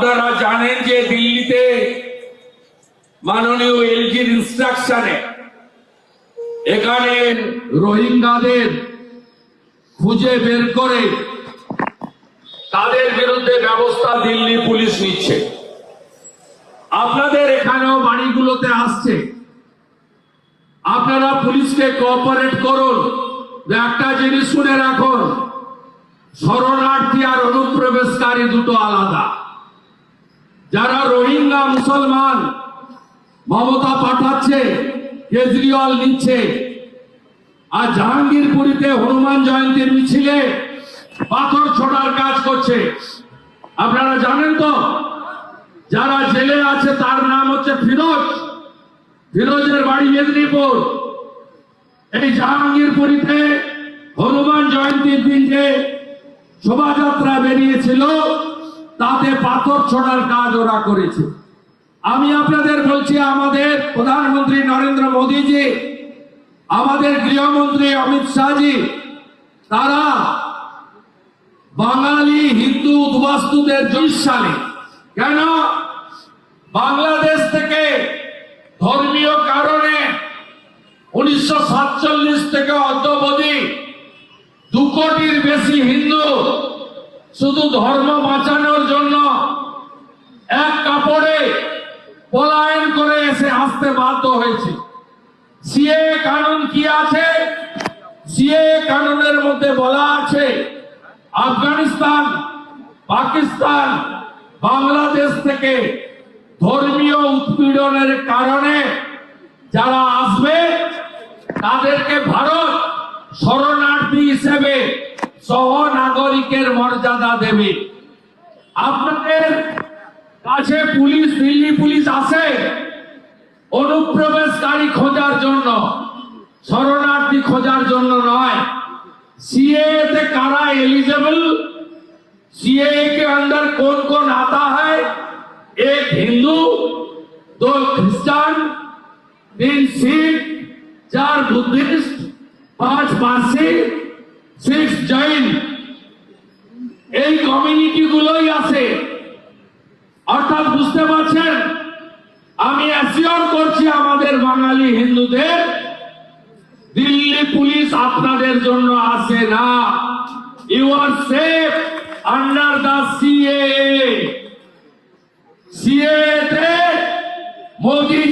আপনারা জানেন যে দিল্লিতে মাননীয় এলজির ইনস্ট্রাকশনে এখানে রোহিঙ্গাদের খুঁজে বের করে তাদের বিরুদ্ধে ব্যবস্থা দিল্লি পুলিশ নিচ্ছে। আপনাদের এখানেও বাড়িগুলোতে আসছে। আপনারা পুলিশকে কোঅপারেট করুন। একটা জিনিস শুনে রাখুন, শরণার্থী আর অনুপ্রবেশকারী দুটো আলাদা। যারা রোহিঙ্গা মুসলমান মমতা পাঠাচ্ছে, কেজরিওয়াল নিচ্ছে, আর জাহাঙ্গীরপুরীতে হনুমান জয়ন্তীর মিছিলে পাথর ছোড়ার কাজ করছে। আপনারা জানেন তো, যারা জেলে আছে তার নাম হচ্ছে ফিরোজ। ফিরোজের বাড়ি মেদিনীপুর। এই জাহাঙ্গীরপুরীতে হনুমান জয়ন্তীর দিন যে শোভাযাত্রা বেরিয়েছিল। তাতে পাথর ছোড়ার কাজ ওরা করেছে। আমি আপনাদের বলছি, আমাদের প্রধানমন্ত্রী নরেন্দ্র মোদীজি, আমাদের গৃহমন্ত্রী অমিত শাহজি, তারা বাঙালি হিন্দু উদ্বাস্তুদের সালে কেন? বাংলাদেশ থেকে ধর্মীয় কারণে উনিশশো সাতচল্লিশ থেকে অদ্যবধি দু কোটির বেশি হিন্দু শুধু ধর্ম জন্য এক কাপড়ে পলায়ন করে এসে আসতে বাধ্য হয়েছে। সিএ কানুন কি আছে? সিএ কানুনের মধ্যে বলা আছে, আফগানিস্তান, পাকিস্তান, বাংলাদেশ থেকে ধর্মীয় উৎপীড়নের কারণে যারা আসবে, তাদেরকে ভারত শরণার্থী হিসেবে সহ নাগরিকের মর্যাদা দেবে। আপনাদের কাছে পুলিশ দিল্লি পুলিশ আসে অনুপ্রবেশকারী খোঁজার জন্য শরণার্থী খোঁজার জন্য নয় सीए তে কারা एलिजिबल सीए के अंदर कौन कौन आता है एक हिंदू दो क्रिश्चियन तीन सिख चार बुद्धिस्ट पांच पारसी सिक्स जैन এই কমিউনিটি গুলোই আছে আমি করছি আমাদের বাঙালি হিন্দুদের, দিল্লি পুলিশ আপনাদের জন্য আসে না। You are safe under the CA CA তে মোদি